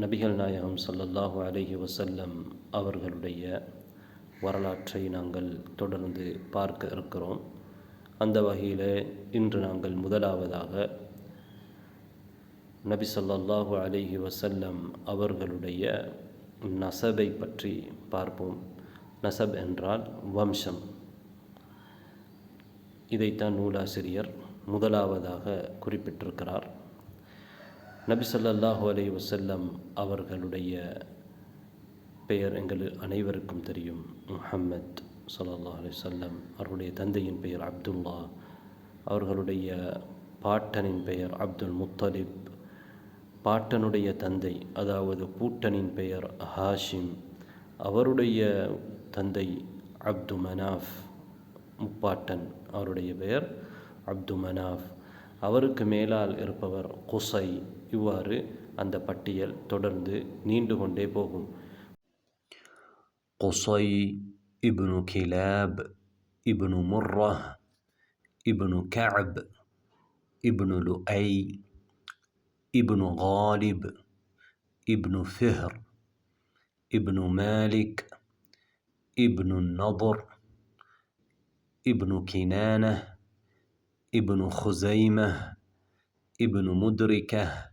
நபிகள் நாயகம் சல்லல்லாஹு அலஹி வசல்லம் அவர்களுடைய வரலாற்றை நாங்கள் தொடர்ந்து பார்க்க இருக்கிறோம். அந்த வகையில் இன்று நாங்கள் முதலாவதாக நபி ஸல்லல்லாஹு அலைஹி வசல்லம் அவர்களுடைய நசபை பற்றி பார்ப்போம். நசப் என்றால் வம்சம். இதைத்தான் நூலாசிரியர் முதலாவதாக குறிப்பிட்டிருக்கிறார். நபி சொல்லாஹு அலைஹி வசல்லம் அவர்களுடைய பெயர் எங்கள் அனைவருக்கும் தெரியும். முஹம்மத் ஸல்லல்லாஹு அலி சொல்லம் அவருடைய தந்தையின் பெயர் அப்துல்லா அவர்களுடைய பாட்டனின் பெயர் அப்துல் முத்தலிப் பாட்டனுடைய தந்தை அதாவது பூட்டனின் பெயர் ஹாஷிம் அவருடைய தந்தை அப்து மனாஃப் முப்பாட்டன் அவருடைய பெயர் அப்து மனாஃப். அவருக்கு மேலால் இருப்பவர் குசை இவ்வாறு அந்த பட்டியல் தொடர்ந்து நீண்டு கொண்டே போகும் قصي ابن كلاب ابن مرة ابن كعب ابن لؤي ابن غالب ابن فهر ابن مالك ابن النضر ابن كنانة ابن خزيمة ابن مدركة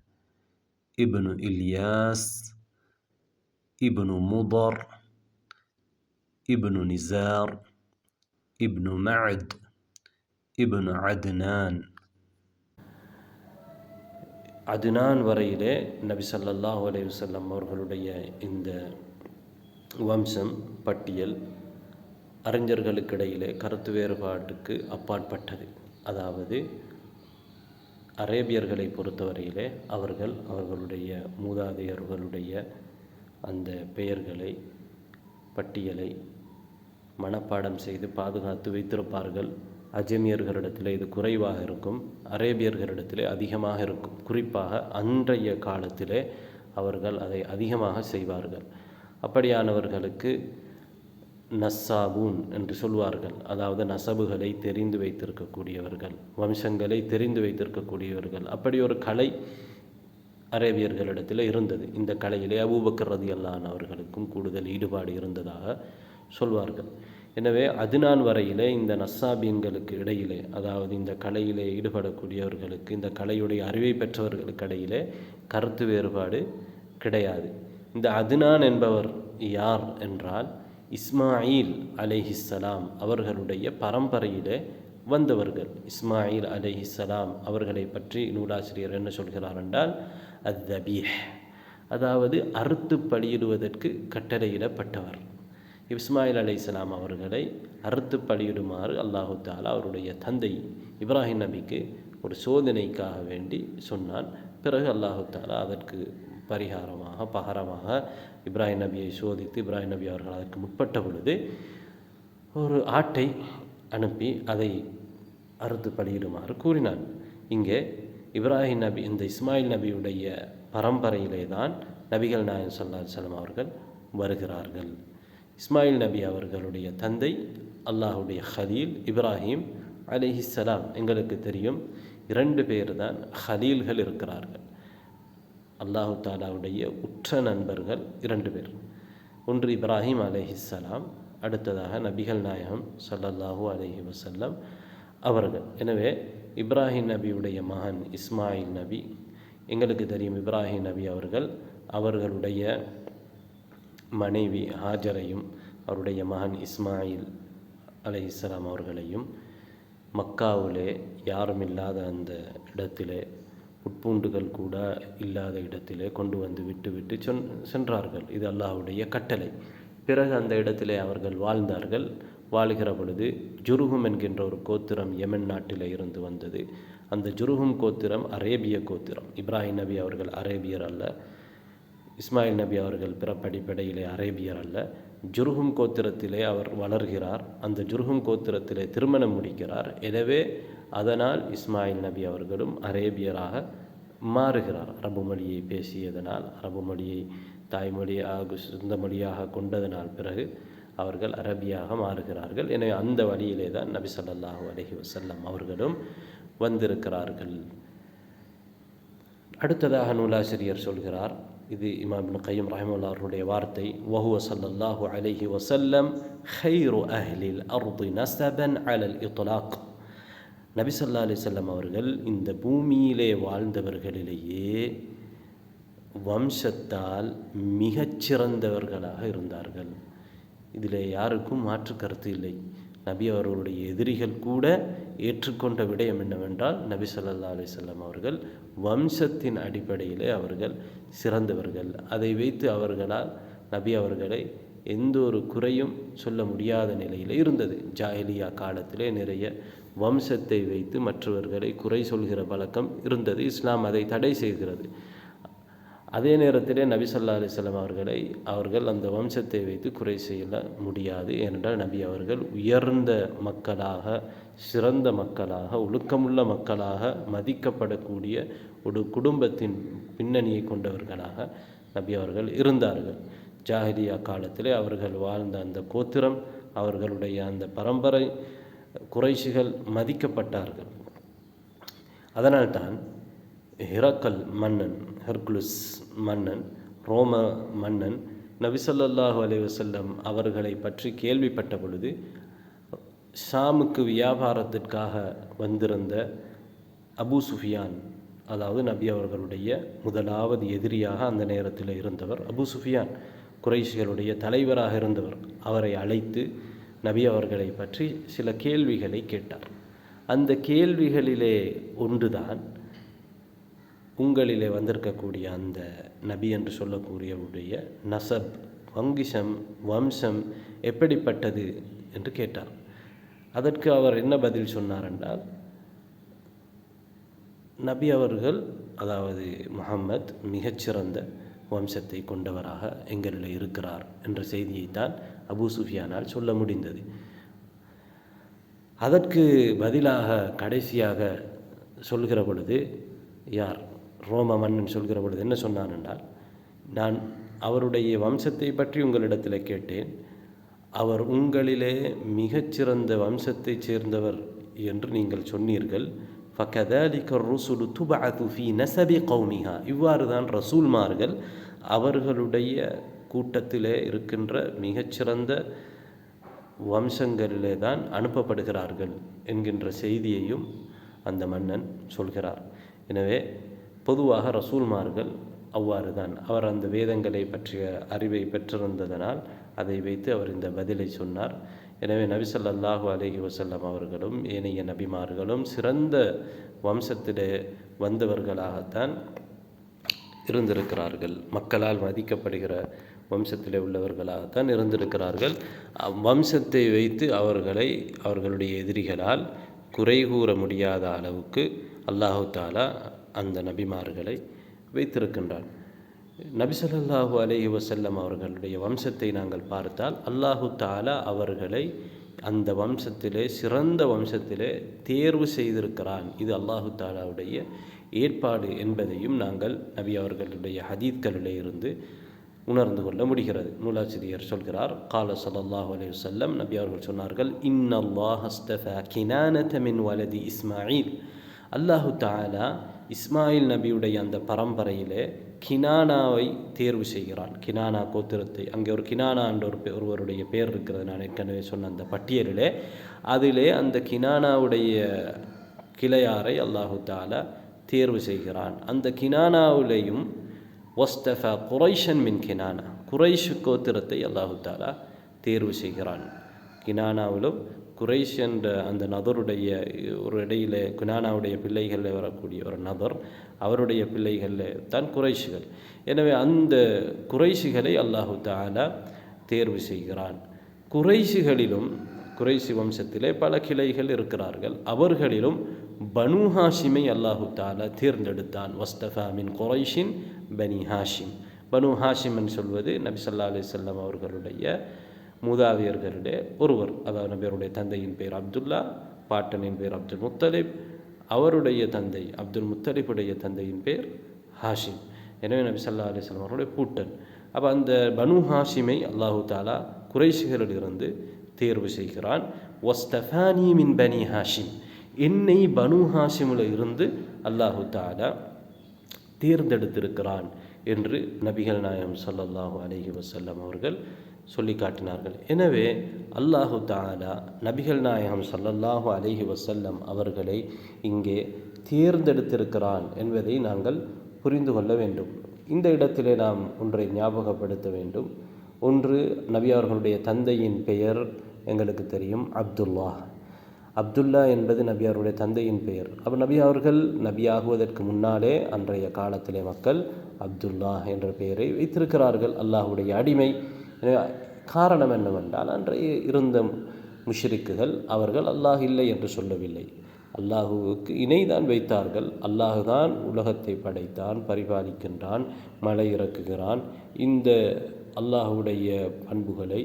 ابن إلياس ابن مضر ابن نزار ابن معد ابن عدنان அதுனான் வரையிலே நபி ஸல்லல்லாஹு அலைஹி வஸல்லம் அவர்களுடைய இந்த வம்சம் பட்டியல் அறிஞர்களுக்கிடையிலே கருத்து வேறுபாட்டுக்கு அப்பாற்பட்டது அதாவது அரேபியர்களை பொறுத்தவரையிலே அவர்கள் அவர்களுடைய மூதாதையர்களுடைய அந்த பெயர்களை பட்டியலை மனப்பாடம் செய்து பாதுகாத்து வைத்திருப்பார்கள். அஜமியர்களிடத்தில் இது குறைவாக இருக்கும். அரேபியர்களிடத்திலே அதிகமாக இருக்கும். குறிப்பாக அன்றைய காலத்திலே அவர்கள் அதை அதிகமாக செய்வார்கள். அப்படியானவர்களுக்கு நஸ்ஸாபூன் என்று சொல்வார்கள் அதாவது நசபுகளை தெரிந்து வைத்திருக்கக்கூடியவர்கள் வம்சங்களை தெரிந்து வைத்திருக்கக்கூடியவர்கள். அப்படி ஒரு கலை அரேபியர்களிடத்தில் இருந்தது. இந்த கலையிலே அபூபக்கர் ரதி அவர்களுக்கும் கூடுதல் ஈடுபாடு இருந்ததாக சொல்வார்கள். எனவே அதுநான் வரையிலே இந்த நஸ்ஸாபியன்களுக்கு இடையிலே அதாவது இந்த கலையிலே ஈடுபடக்கூடியவர்களுக்கு இந்த கலையுடைய அறிவை பெற்றவர்களுக்கு இடையிலே கருத்து வேறுபாடு கிடையாது. இந்த அதுனான் என்பவர் யார் என்றால் இஸ்மாயில் அலைஹிஸ்ஸலாம் அவர்களுடைய பரம்பரையிலே வந்தவர்கள். இஸ்மாயில் அலைஹிஸ்ஸலாம் அவர்களை பற்றி நூலாசிரியர் என்ன சொல்கிறார் என்றால் அத்தபீஹ் அதாவது அறுத்து பலியிடுவதற்கு கட்டளையிடப்பட்டவர். இஸ்மாயில் அலைஹிஸ்ஸலாம் அவர்களை அறுத்து பலியிடுமாறு அல்லாஹு தாலா அவருடைய தந்தை இப்ராஹிம் நபிக்கு ஒரு சோதனைக்காக வேண்டி சொன்னான். பிறகு அல்லாஹு தாலா அதற்கு பரிகாரமாக பகரமாக இப்ராஹிம் நபியை சோதித்து இப்ராஹிம் நபி அவர்கள் அதற்கு முற்பட்ட பொழுது ஒரு ஆட்டை அனுப்பி அதை அறுத்து பலியிடுமாறு கூறினான். இங்கே இப்ராஹிம் நபி இந்த இஸ்மாயில் நபியுடைய பரம்பரையிலே தான் நபிகள் நாயன் சொல்லா செல்லம் அவர்கள் வருகிறார்கள். இஸ்மாயில் நபி அவர்களுடைய தந்தை அல்லாஹுடைய ஹலீல் இப்ராஹிம் அலிஹிஸ்லாம் எங்களுக்கு தெரியும் இரண்டு பேர் தான் ஹலீல்கள் இருக்கிறார்கள். அல்லாஹு தாலாவுடைய உற்ற நண்பர்கள் இரண்டு பேர். ஒன்று இப்ராஹிம் அலஹிஸ்ஸலாம் அடுத்ததாக நபிகள் நாயகம் சல்லல்லாஹூ அலஹி வசல்லம் அவர்கள். எனவே இப்ராஹிம் நபியுடைய மகன் இஸ்மாயில் நபி எங்களுக்கு தெரியும் இப்ராஹிம் நபி அவர்கள் அவர்களுடைய மனைவி ஹாஜரையும் அவருடைய மகன் இஸ்மாயில் அலைஹிஸ்ஸலாம் அவர்களையும் மக்காவிலே யாரும் இல்லாத அந்த இடத்திலே உட்பூண்டுகள் கூட இல்லாத இடத்திலே கொண்டு வந்து விட்டுவிட்டு சொன் சென்றார்கள். இது அல்லாஹுடைய கட்டளை. பிறகு அந்த இடத்திலே அவர்கள் வாழ்ந்தார்கள். வாழுகிற பொழுது ஜுருகும் என்கின்ற ஒரு கோத்திரம் யமன் நாட்டில் இருந்து வந்தது. அந்த ஜுருகும் கோத்திரம் அரேபிய கோத்திரம். இப்ராஹிம் நபி அவர்கள் அரேபியர் அல்ல. இஸ்மாயில் நபி அவர்கள் பிறப்படிப்படையிலே அரேபியர் அல்ல. ஜுருகும் கோத்திரத்திலே அவர் வளர்கிறார். அந்த ஜுருகும் கோத்திரத்திலே திருமணம் முடிக்கிறார். எனவே அதனால் இஸ்மாயில் நபி அவர்களும் அரேபியராக மாறுகிறார். அரபு மொழியை பேசியதனால் அரபு மொழியை தாய்மொழியாக சொந்த மொழியாக கொண்டதனால் பிறகு அவர்கள் அரபியாக மாறுகிறார்கள். எனவே அந்த வழியிலே தான் நபி ஸல்லல்லாஹு அலைஹி வசல்லம் அவர்களும் வந்திருக்கிறார்கள். அடுத்ததாக நூலாசிரியர் சொல்கிறார் இது இமாம் கையம் ரஹிமுல்லா அவருடைய வார்த்தை வஹுவ சல்லல்லாஹு அலைஹி வசல்லம் ஹைரு அஹ்லில் அர்தி நசபன் அலல் இத்துலாக் நபிசல்லா ஸல்லல்லாஹு அவர்கள் இந்த பூமியிலே வாழ்ந்தவர்களிலேயே வம்சத்தால் மிகச்சிறந்தவர்களாக இருந்தார்கள். இதில் யாருக்கும் மாற்று கருத்து இல்லை. நபி அவர்களுடைய எதிரிகள் கூட ஏற்றுக்கொண்ட விடயம் என்னவென்றால் நபி சொல்லல்லா அலைஹி அவர்கள் வம்சத்தின் அடிப்படையிலே அவர்கள் சிறந்தவர்கள். அதை வைத்து அவர்களால் நபி அவர்களை எந்த ஒரு குறையும் சொல்ல முடியாத நிலையில் இருந்தது. ஜாஹிலியா காலத்திலே நிறைய வம்சத்தை வைத்து மற்றவர்களை குறை சொல்கிற பழக்கம் இருந்தது. இஸ்லாம் அதை தடை செய்கிறது. அதே நேரத்திலே நபி சொல்லா அலிஸ்லாம் அவர்களை அவர்கள் அந்த வம்சத்தை வைத்து குறை செய்ய முடியாது. ஏனென்றால் நபி அவர்கள் உயர்ந்த மக்களாக சிறந்த மக்களாக ஒழுக்கமுள்ள மக்களாக மதிக்கப்படக்கூடிய ஒரு குடும்பத்தின் பின்னணியை கொண்டவர்களாக நபி அவர்கள் இருந்தார்கள். ஜாகிரியா காலத்திலே அவர்கள் வாழ்ந்த அந்த கோத்திரம் அவர்களுடைய அந்த பரம்பரை குறைஷிகள் மதிக்கப்பட்டார்கள். அதனால்தான் ஹிரக்கல் மன்னன் ஹெர்குலுஸ் மன்னன் ரோம மன்னன் நபிசல்லாஹு அலைவசல்லம் அவர்களை பற்றி கேள்விப்பட்ட பொழுது ஷாமுக்கு வியாபாரத்திற்காக வந்திருந்த அபு சுஃபியான் அதாவது நபி அவர்களுடைய முதலாவது எதிரியாக அந்த நேரத்தில் இருந்தவர் அபு சுஃபியான் குறைஷிகளுடைய தலைவராக இருந்தவர். அவரை அழைத்து நபி அவர்களை பற்றி சில கேள்விகளை கேட்டார். அந்த கேள்விகளிலே ஒன்றுதான் உங்களிலே வந்திருக்கக்கூடிய அந்த நபி என்று சொல்லக்கூடியவுடைய நசப் வங்கிசம் வம்சம் எப்படிப்பட்டது என்று கேட்டார். அதற்கு அவர் என்ன பதில் சொன்னார் என்றால் நபி அவர்கள் அதாவது முகம்மத் மிகச்சிறந்த வம்சத்தை கொண்டவராக எங்களில் இருக்கிறார் என்ற செய்தியைத்தான் அபு சுஃபியானால் சொல்ல முடிந்தது. அதற்கு பதிலாக கடைசியாக சொல்கிற பொழுது யார் ரோம மன்னன் சொல்கிற பொழுது என்ன சொன்னான் என்றால் நான் அவருடைய வம்சத்தை பற்றி உங்களிடத்தில் கேட்டேன். அவர் உங்களிலே மிகச்சிறந்த வம்சத்தைச் சேர்ந்தவர் என்று நீங்கள் சொன்னீர்கள். ஃபகதாலிக ருசுலு துபா துஃபி நசபி கௌமிஹா. இவ்வாறு தான் ரசூல்மார்கள் அவர்களுடைய கூட்டத்திலே இருக்கின்ற மிகச்சிறந்த வம்சங்களிலே தான் அனுப்பப்படுகிறார்கள் என்கின்ற செய்தியையும் அந்த மன்னன் சொல்கிறார். எனவே பொதுவாக ரசூல்மார்கள் அவ்வாறு தான் அவர் அந்த வேதங்களை பற்றிய அறிவை பெற்றிருந்ததனால் அதை வைத்து அவர் இந்த பதிலை சொன்னார். எனவே நபிசல்லாஹு அலஹி வசல்லம் அவர்களும் ஏனைய நபிமார்களும் சிறந்த வம்சத்திலே வந்தவர்களாகத்தான் இருந்திருக்கிறார்கள். மக்களால் மதிக்கப்படுகிற வம்சத்தில் உள்ளவர்களாகத்தான் இருந்திருக்கிறார்கள். வம்சத்தை வைத்து அவர்களை அவர்களுடைய எதிரிகளால் குறை கூற முடியாத அளவுக்கு அல்லாஹு தாலா அந்த நபிமார்களை வைத்திருக்கின்றான். நபி ஸல்லல்லாஹு அலைஹி வஸல்லம் அவர்களுடைய வம்சத்தை நாங்கள் பார்த்தால் அல்லாஹு தாலா அவர்களை அந்த வம்சத்திலே சிறந்த வம்சத்திலே தேர்வு செய்திருக்கிறான். இது அல்லாஹு தாலாவுடைய ஏற்பாடு என்பதையும் நாங்கள் நபி அவர்களுடைய ஹதீத்களிலே இருந்து உணர்ந்து கொள்ள முடிகிறது. நூலாசிரியர் சொல்கிறார் கால ஸல்லல்லாஹு அலி வல்லம் நபி அவர்கள் சொன்னார்கள் இன்னல்லாஹ் வலதி இஸ்மாயில். அல்லாஹு தாலா இஸ்மாயில் நபியுடைய அந்த பரம்பரையிலே கினானாவை தேர்வு செய்கிறான். கினானா கோத்திரத்தை அங்கே ஒரு கினானா என்ற ஒரு ஒருவருடைய பேர் இருக்கிறது. நான் ஏற்கனவே சொன்ன அந்த பட்டியலிலே அதிலே அந்த கினானாவுடைய கிளையாரை அல்லாஹு தாலா தேர்வு செய்கிறான். அந்த கினானாவிலேயும் ஒஸ்தஃபா குரைஷன் மின் கினானா குரைஷு கோத்திரத்தை அல்லாஹு தாலா தேர்வு செய்கிறான் கினானாவிலும் குரைஷ் என்ற அந்த நபருடைய ஒரு இடையில குனானாவுடைய பிள்ளைகளில் வரக்கூடிய ஒரு நபர் அவருடைய பிள்ளைகளில் தான் குறைஷிகள் எனவே அந்த குறைஷிகளை அல்லாஹு தாலா தேர்வு செய்கிறான் குறைஷிகளிலும் குறைசி வம்சத்திலே பல கிளைகள் இருக்கிறார்கள் அவர்களிலும் பனு ஹாஷிமை அல்லாஹு தாலா தேர்ந்தெடுத்தான் வஸ்தஃபா மின் குறைஷின் பனி ஹாஷிம். பனு ஹாஷிம் என்று சொல்வது நபி ஸல்லல்லாஹு அலைஹி அவர்களுடைய மூதாதையர்களுடைய ஒருவர். அதாவது நபியருடைய தந்தையின் பெயர் அப்துல்லா பாட்டனின் பெயர் அப்துல் முத்தலிப் அவருடைய தந்தை அப்துல் முத்தலிப்புடைய தந்தையின் பேர் ஹாஷிம். எனவே நபி அலி அலைஹி அவருடைய பூட்டன். அப்போ அந்த பனு ஹாஷிமை அல்லாஹு தாலா குறைசிகளிலிருந்து தேர்வு செய்கிறான். ஒஸ்தஃபானி மின் பனி ஹாஷிம். என்னை பனு ஹாஷிமில் இருந்து அல்லாஹு தாலா தேர்ந்தெடுத்திருக்கிறான் என்று நபிகள் நாயகம் சல்லல்லாஹு அலஹி வசல்லம் அவர்கள் சொல்லி காட்டினார்கள் எனவே அல்லாஹு தாலா நபிகள் நாயகம் சல்லல்லாஹு அலஹி வசல்லம் அவர்களை இங்கே தேர்ந்தெடுத்திருக்கிறான் என்பதை நாங்கள் புரிந்து கொள்ள வேண்டும். இந்த இடத்திலே நாம் ஒன்றை ஞாபகப்படுத்த வேண்டும். ஒன்று நபி அவர்களுடைய தந்தையின் பெயர் எங்களுக்கு தெரியும் அப்துல்லா அப்துல்லா என்பது நபி அவருடைய தந்தையின் பெயர். அப்போ நபி அவர்கள் நபியாகுவதற்கு முன்னாலே அன்றைய காலத்திலே மக்கள் அப்துல்லா என்ற பெயரை வைத்திருக்கிறார்கள். அல்லாஹுடைய அடிமை. காரணம் என்னவென்றால் அன்றைய இருந்த முஷ்ரிக்குகள் அவர்கள் அல்லாஹ் இல்லை என்று சொல்லவில்லை. அல்லாஹுவுக்கு இணைதான் வைத்தார்கள். அல்லாஹுதான் உலகத்தை படைத்தான் பரிபாலிக்கின்றான் மலை இறக்குகிறான். இந்த அல்லாஹுடைய பண்புகளை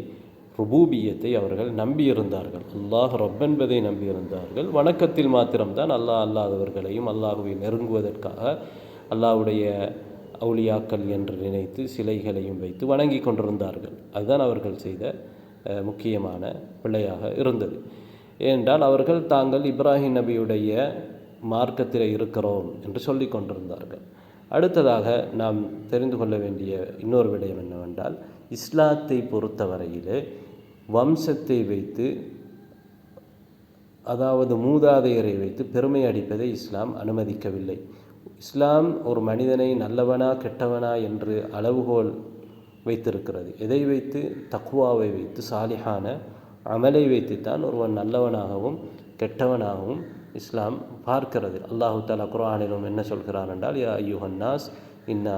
ருபூபியத்தை அவர்கள் நம்பியிருந்தார்கள். அல்லாஹ் ரப்பென்பதை நம்பியிருந்தார்கள். வணக்கத்தில் மாத்திரம்தான் அல்லாஹ் அல்லாதவர்களையும் அல்லாஹுவை நெருங்குவதற்காக அல்லாஹ்வுடைய அவுளியாக்கள் என்று நினைத்து சிலைகளையும் வைத்து வணங்கி கொண்டிருந்தார்கள். அதுதான் அவர்கள் செய்த முக்கியமான பிழையாக இருந்தது. ஏனென்றால் அவர்கள் தாங்கள் இப்ராஹிம் நபியுடைய மார்க்கத்தில் இருக்கிறோம் என்று சொல்லி கொண்டிருந்தார்கள். அடுத்ததாக நாம் தெரிந்து கொள்ள வேண்டிய இன்னொரு விடயம் என்னவென்றால் இஸ்லாத்தை பொறுத்தவரையிலே வம்சத்தை வைத்து அதாவது மூதாதையரை வைத்து பெருமை அடிப்பதை இஸ்லாம் அனுமதிக்கவில்லை. இஸ்லாம் ஒரு மனிதனை நல்லவனா கெட்டவனா என்று அளவுகோல் வைத்திருக்கிறது. எதை வைத்து? தக்குவாவை வைத்து சாலிஹான அமலை வைத்துத்தான் ஒருவன் நல்லவனாகவும் கெட்டவனாகவும் இஸ்லாம் பார்க்கிறது. அல்லாஹு தாலா குரானிலும் என்ன சொல்கிறான் என்றால் யா ஐயுஹன்னாஸ் இன்னா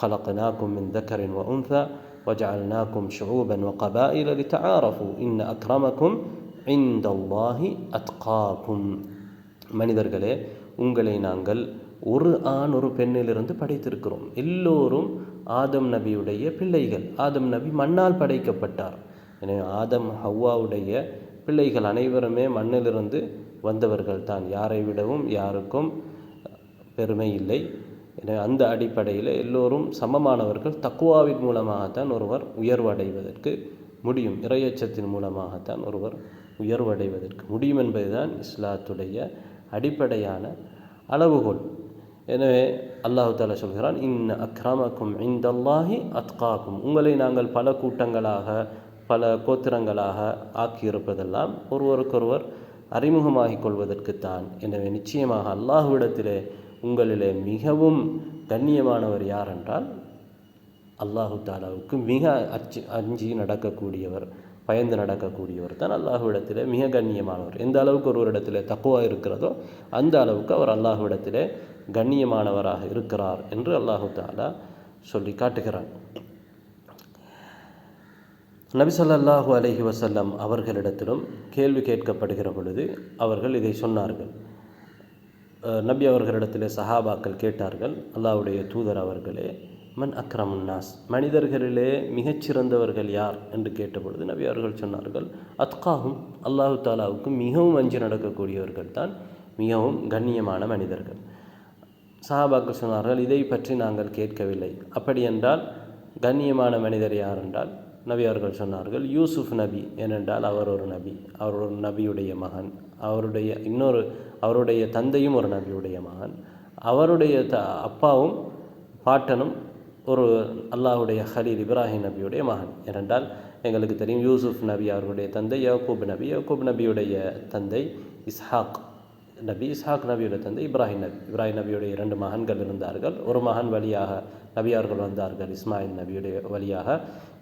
ஹலக்கனாக்கும் இன் தக்கரின் வ உன்சா وجعلناكم شعوبا وقبائل لتعارفوا إن أكرمكم عند الله أتقاكم மனிதர்களே உங்களை நாங்கள் ஒரு ஆண் ஒரு பெண்ணிலிருந்து படைத்திருக்கிறோம் எல்லோரும் ஆதம் நபியுடைய பிள்ளைகள் ஆதம் நபி மண்ணால் படைக்கப்பட்டார் எனவே ஆதம் ஹவ்வாவுடைய பிள்ளைகள் அனைவருமே மண்ணிலிருந்து வந்தவர்கள் தான் யாரை விடவும் யாருக்கும் பெருமை இல்லை எனவே அந்த அடிப்படையில் எல்லோரும் சமமானவர்கள் தக்குவாவின் மூலமாகத்தான் ஒருவர் உயர்வடைவதற்கு முடியும். இறையச்சத்தின் மூலமாகத்தான் ஒருவர் உயர்வடைவதற்கு முடியும் என்பதுதான் இஸ்லாத்துடைய அடிப்படையான அளவுகோல். எனவே அல்லாஹு தாலா சொல்கிறான் இன் அக்ரமக்கும் இந்தல்லாஹி அத்காக்கும். உங்களை நாங்கள் பல கூட்டங்களாக பல கோத்திரங்களாக ஆக்கியிருப்பதெல்லாம் ஒருவருக்கொருவர் அறிமுகமாகிக் கொள்வதற்குத்தான். எனவே நிச்சயமாக அல்லாஹ்விடத்திலே உங்களிலே மிகவும் கண்ணியமானவர் யார் என்றால் அல்லாஹு தாலாவுக்கு மிக அச்சு அஞ்சி நடக்கக்கூடியவர் பயந்து நடக்கக்கூடியவர் தான் அல்லாஹ்விடத்திலே மிக கண்ணியமானவர். எந்த அளவுக்கு ஒருவரிடத்திலே தக்குவா இருக்கிறதோ அந்த அளவுக்கு அவர் அல்லாஹ்விடத்திலே கண்ணியமானவராக இருக்கிறார் என்று அல்லாஹு தாலா சொல்லி காட்டுகிறான். நபி ஸல்லல்லாஹு அலைஹி அவர்களிடத்திலும் கேள்வி கேட்கப்படுகிற பொழுது அவர்கள் இதை சொன்னார்கள். நபி அவர்களிடத்திலே சஹாபாக்கள் கேட்டார்கள் அல்லாவுடைய தூதர் அவர்களே மன் அக்ரமுன்னாஸ் மனிதர்களிலே மிகச்சிறந்தவர்கள் யார்? என்று கேட்டபொழுது நபி அவர்கள் சொன்னார்கள் அத்காஹும் அல்லாஹு தாலாவுக்கு மிகவும் அஞ்சு நடக்கக்கூடியவர்கள் தான் மிகவும் கண்ணியமான மனிதர்கள். சஹாபாக்கள் சொன்னார்கள் இதை பற்றி நாங்கள் கேட்கவில்லை. அப்படி என்றால் கண்ணியமான மனிதர் யார் என்றால்? நபி அவர்கள் சொன்னார்கள் யூசுஃப் நபி. ஏனென்றால் அவர் ஒரு நபி. அவர் ஒரு நபியுடைய மகன். அவருடைய இன்னொரு அவருடைய தந்தையும் ஒரு நபியுடைய மகன். அவருடைய த அப்பாவும் பாட்டனும் ஒரு அல்லாஹுடைய ஹலீல் இப்ராஹிம் நபியுடைய மகன். ஏனென்றால் எங்களுக்கு தெரியும் யூசுஃப் நபி அவர்களுடைய தந்தை யாக்கூப் நபி யாக்கூப் நபியுடைய தந்தை இஸ்ஹாக் நபி இஸ்ஹாக் நபியுடைய தந்தை இப்ராஹிம் நபி. இப்ராஹிம் நபியுடைய இரண்டு மகன்கள் இருந்தார்கள். ஒரு மகன் வழியாக நபியார்கள் வந்தார்கள் இஸ்மாயில் நபியுடைய வழியாக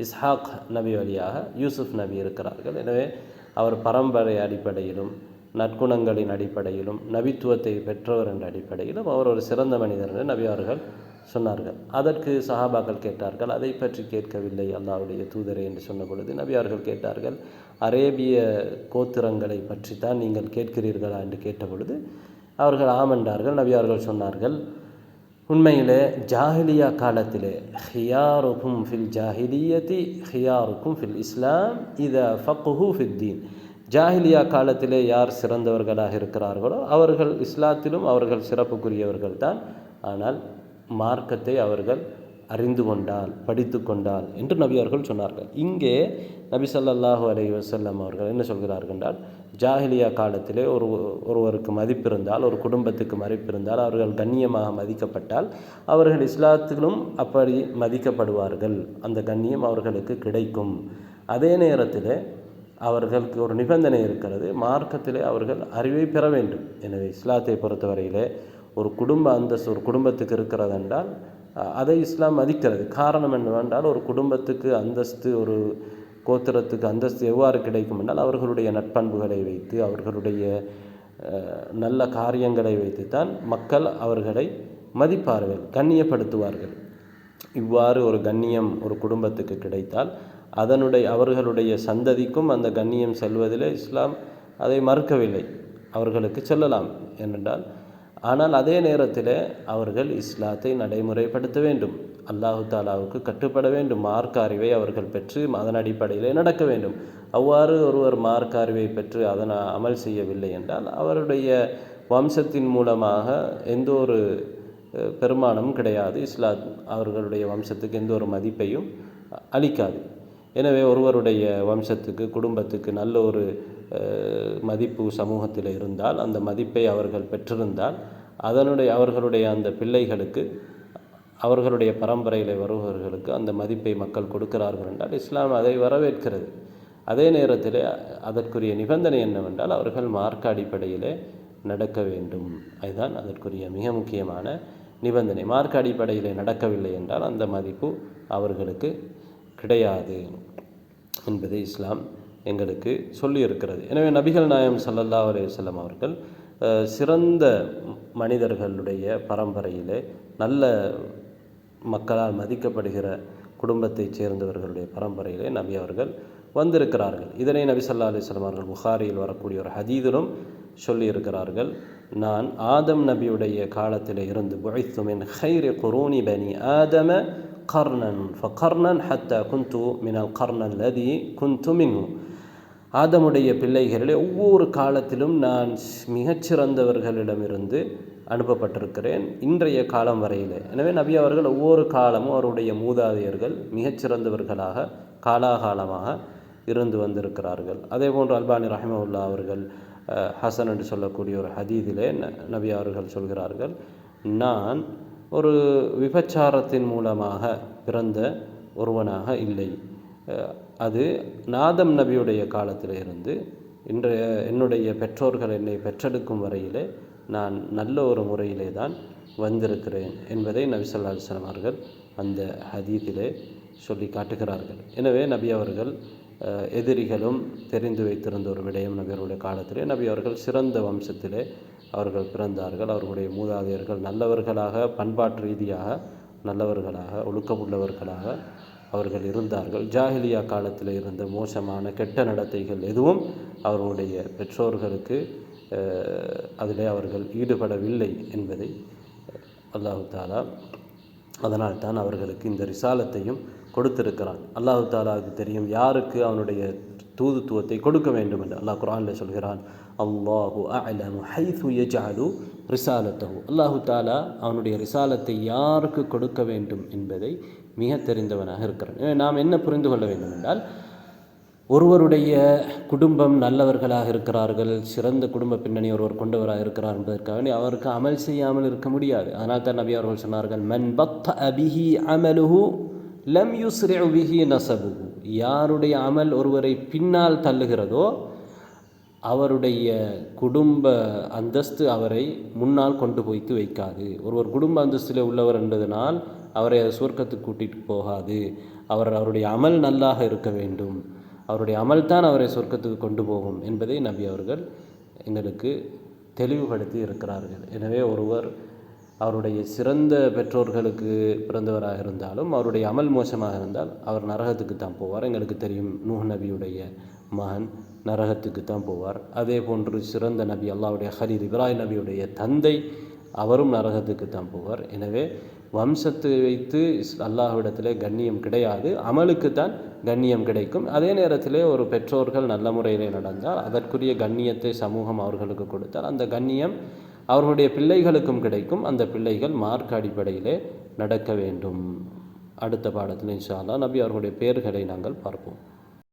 இஸ்ஹாக் நபி வழியாக யூசுஃப் நபி இருக்கிறார்கள். எனவே அவர் பரம்பரை அடிப்படையிலும் நற்குணங்களின் அடிப்படையிலும் நபித்துவத்தை பெற்றவர் என்ற அடிப்படையிலும் அவர் ஒரு சிறந்த மனிதர் என்று நபி அவர்கள் சொன்னார்கள். அதற்கு சஹாபாக்கள் கேட்டார்கள் அதை பற்றி கேட்கவில்லை அல்லாவுடைய தூதரை என்று சொன்ன பொழுது நபி அவர்கள் கேட்டார்கள் அரேபிய கோத்திரங்களை பற்றி தான் நீங்கள் கேட்கிறீர்களா? என்று கேட்ட பொழுது அவர்கள் ஆமென்றார்கள் நபி அவர்கள் சொன்னார்கள் உண்மையிலே ஜாஹிலியா காலத்திலே ஹியாருக்கும் ஃபில் ஜாஹிலியத்தி ஹியாருக்கும் ஃபில் இஸ்லாம் இத ஃபக்குஹு ஃபித்தீன் ஜாஹிலியா காலத்திலே யார் சிறந்தவர்களாக இருக்கிறார்களோ அவர்கள் இஸ்லாத்திலும் அவர்கள் சிறப்புக்குரியவர்கள் தான். ஆனால் மார்க்கத்தை அவர்கள் அறிந்து கொண்டால் படித்து கொண்டால் என்று நபி அவர்கள் சொன்னார்கள். இங்கே நபி சல்லாஹு அலி வசல்லம் அவர்கள் என்ன சொல்கிறார்கள் என்றால் ஜாஹிலியா காலத்திலே ஒரு ஒருவருக்கு மதிப்பு இருந்தால் ஒரு குடும்பத்துக்கு மதிப்பு இருந்தால் அவர்கள் கண்ணியமாக மதிக்கப்பட்டால் அவர்கள் இஸ்லாத்திலும் அப்படி மதிக்கப்படுவார்கள். அந்த கண்ணியம் அவர்களுக்கு கிடைக்கும். அதே நேரத்தில் அவர்களுக்கு ஒரு நிபந்தனை இருக்கிறது. மார்க்கத்திலே அவர்கள் அறிவை பெற வேண்டும். எனவே இஸ்லாத்தை பொறுத்தவரையிலே ஒரு குடும்ப அந்தஸ்து ஒரு குடும்பத்துக்கு இருக்கிறது என்றால் அதை இஸ்லாம் மதிக்கிறது. காரணம் என்னவென்றால் ஒரு குடும்பத்துக்கு அந்தஸ்து ஒரு கோத்திரத்துக்கு அந்தஸ்து எவ்வாறு கிடைக்கும் என்றால் அவர்களுடைய நட்பண்புகளை வைத்து அவர்களுடைய நல்ல காரியங்களை வைத்து தான் மக்கள் அவர்களை மதிப்பார்கள் கண்ணியப்படுத்துவார்கள். இவ்வாறு ஒரு கண்ணியம் ஒரு குடும்பத்துக்கு கிடைத்தால் அதனுடைய அவர்களுடைய சந்ததிக்கும் அந்த கண்ணியம் செல்வதிலே இஸ்லாம் அதை மறுக்கவில்லை. அவர்களுக்கு செல்லலாம் ஏனென்றால் ஆனால் அதே நேரத்தில் அவர்கள் இஸ்லாத்தை நடைமுறைப்படுத்த வேண்டும். அல்லாஹு தாலாவுக்கு கட்டுப்பட வேண்டும். மார்க்க அறிவை அவர்கள் பெற்று அதன் அடிப்படையிலே நடக்க வேண்டும். அவ்வாறு ஒருவர் மார்க்க அறிவை பெற்று அதனை அமல் செய்யவில்லை என்றால் அவருடைய வம்சத்தின் மூலமாக எந்த ஒரு பெருமானமும் கிடையாது. இஸ்லாம் அவர்களுடைய வம்சத்துக்கு எந்த ஒரு மதிப்பையும் அளிக்காது. எனவே ஒருவருடைய வம்சத்துக்கு குடும்பத்துக்கு நல்ல ஒரு மதிப்பு சமூகத்தில் இருந்தால் அந்த மதிப்பை அவர்கள் பெற்றிருந்தால் அதனுடைய அவர்களுடைய அந்த பிள்ளைகளுக்கு அவர்களுடைய பரம்பரையில் வருபவர்களுக்கு அந்த மதிப்பை மக்கள் கொடுக்கிறார்கள் என்றால் இஸ்லாம் அதை வரவேற்கிறது. அதே நேரத்தில் அதற்குரிய நிபந்தனை என்னவென்றால் அவர்கள் மார்க்க அடிப்படையிலே நடக்க வேண்டும். அதுதான் அதற்குரிய மிக முக்கியமான நிபந்தனை. மார்க்க அடிப்படையிலே நடக்கவில்லை என்றால் அந்த மதிப்பு அவர்களுக்கு கிடையாது. என்பதை இஸ்லாம் எங்களுக்கு சொல்லியிருக்கிறது. எனவே நபிகள் நாயம் சல்லல்லா அலைஹி வஸல்லம் அவர்கள் சிறந்த மனிதர்களுடைய பரம்பரையிலே நல்ல மக்களால் மதிக்கப்படுகிற குடும்பத்தைச் சேர்ந்தவர்களுடைய பரம்பரையிலே நபி அவர்கள் வந்திருக்கிறார்கள். இதனை நபி ஸல்லல்லாஹு அலைஹி அவர்கள் புகாரியில் வரக்கூடிய ஒரு ஹதீதிலும் சொல்லியிருக்கிறார்கள். நான் ஆதம் நபியுடைய காலத்தில் இருந்து புழைத்து மின் ஹைரி குரூனி பனி ஆதம கர்ணன் فقرنا حتى كنت من கர்ணன் الذي كنت منه. ஆதமுடைய பிள்ளைகளிலே ஒவ்வொரு காலத்திலும் நான் மிகச்சிறந்தவர்களிடமிருந்து அனுப்பப்பட்டிருக்கிறேன் இன்றைய காலம் வரையிலே. எனவே நபி அவர்கள் ஒவ்வொரு காலமும் அவருடைய மூதாதையர்கள் மிகச்சிறந்தவர்களாக காலாகாலமாக இருந்து வந்திருக்கிறார்கள். அதே போன்று அல்பானி ரஹிமவுல்லா அவர்கள் ஹசன் என்று சொல்லக்கூடிய ஒரு ஹதீதிலே ந- நபி அவர்கள் சொல்கிறார்கள் நான் ஒரு விபச்சாரத்தின் மூலமாக பிறந்த ஒருவனாக இல்லை. அது நாதம் நபியுடைய காலத்தில் இருந்து இன்றைய என்னுடைய பெற்றோர்கள் என்னை பெற்றெடுக்கும் வரையிலே நான் நல்ல ஒரு முறையிலே தான் வந்திருக்கிறேன் என்பதை நபி ஸல்லல்லாஹு அவர்கள் அந்த ஹதீத்திலே சொல்லி காட்டுகிறார்கள். எனவே நபி அவர்கள் எதிரிகளும் தெரிந்து வைத்திருந்த ஒரு விடயம் நபி அவருடைய காலத்திலே. நபி அவர்கள் சிறந்த வம்சத்திலே அவர்கள் பிறந்தார்கள் அவர்களுடைய மூதாதையர்கள் நல்லவர்களாக பண்பாட்டு ரீதியாக நல்லவர்களாக ஒழுக்கமுள்ளவர்களாக அவர்கள் இருந்தார்கள். ஜாஹிலியா காலத்தில் இருந்த மோசமான கெட்ட நடத்தைகள் எதுவும் அவர்களுடைய பெற்றோர்களுக்கு அஹ், அதிலே அவர்கள் ஈடுபடவில்லை என்பதை அல்லாஹு தாலா அதனால் தான் அவர்களுக்கு இந்த ரிசாலத்தையும் கொடுத்திருக்கிறான். அல்லாஹு தாலாவுக்கு தெரியும் யாருக்கு அவனுடைய தூதுத்துவத்தை கொடுக்க வேண்டும் என்று. அல்லாஹ் குரானில் சொல்கிறான் அல்லாஹு அலமு ஹைது யஜாலு ரிசாலத்தஹு. அல்லாஹு தாலா அவனுடைய ரிசாலத்தை யாருக்கு கொடுக்க வேண்டும் என்பதை மிக தெரிந்தவனாக இருக்கிறான். நாம் என்ன புரிந்து கொள்ள வேண்டும் என்றால் ஒருவருடைய குடும்பம் நல்லவர்களாக இருக்கிறார்கள் சிறந்த குடும்ப பின்னணி ஒருவர் கொண்டவராக இருக்கிறார் என்பதற்காக அவருக்கு அமல் செய்யாமல் இருக்க முடியாது. அதனால் தான் நபி அவர்கள் சொன்னார்கள் மன் பக்த அபிஹி அமலுஹு லம் யுஸ்ரி பிஹி நசபுஹு. யாருடைய அமல் ஒருவரை பின்னால் தள்ளுகிறதோ அவருடைய குடும்ப அந்தஸ்து அவரை முன்னால் கொண்டு போய்த்து வைக்காது. ஒருவர் குடும்ப அந்தஸ்தில் உள்ளவர் என்பதனால் அவரை சுவர்க்கத்துக்கு கூட்டிகிட்டு போகாது. அவர் அவருடைய அமல் நல்லாக இருக்க வேண்டும். அவருடைய அமல் தான் அவரை சொர்க்கத்துக்கு கொண்டு போகும் என்பதை நபி அவர்கள் எங்களுக்கு தெளிவுபடுத்தி இருக்கிறார்கள். எனவே ஒருவர் அவருடைய சிறந்த பெற்றோர்களுக்கு பிறந்தவராக இருந்தாலும் அவருடைய அமல் மோசமாக இருந்தால் அவர் நரகத்துக்கு தான் போவார். எங்களுக்கு தெரியும் நூஹ் நபியுடைய மகன் நரகத்துக்கு தான் போவார். அதே போன்று சிறந்த நபி அல்லாவுடைய ஹலீல் இப்ராஹிம் நபியுடைய தந்தை அவரும் நரகத்துக்கு தான் போவார். எனவே வம்சத்தை வைத்து இஸ்- அல்லாஹ்விடத்திலே கண்ணியம் கிடையாது. அமலுக்கு தான் கண்ணியம் கிடைக்கும். அதே நேரத்திலே ஒரு பெற்றோர்கள் நல்ல முறையில் நடந்தால் அதற்குரிய கண்ணியத்தை சமூகம் அவர்களுக்கு கொடுத்தால் அந்த கண்ணியம் அவர்களுடைய பிள்ளைகளுக்கும் கிடைக்கும். அந்த பிள்ளைகள் மார்க் அடிப்படையிலே நடக்க வேண்டும். அடுத்த பாடத்தில் இன்ஷால்லா நபி அவர்களுடைய பெயர்களை நாங்கள் பார்ப்போம்.